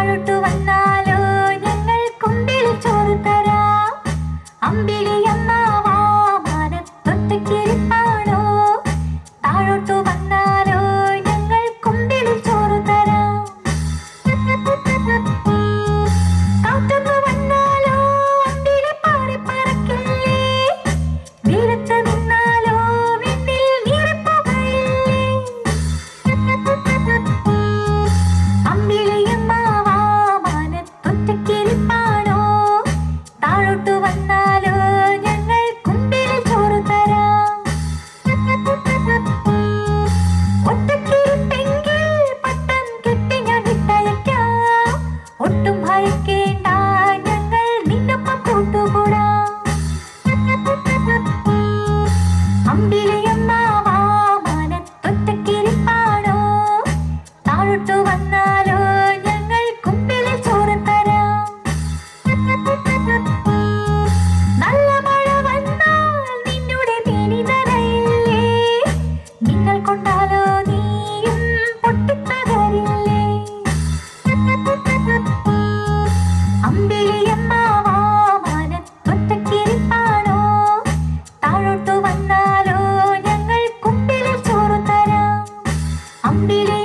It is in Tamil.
வாழட்டு வந்தாய் அம்பிலே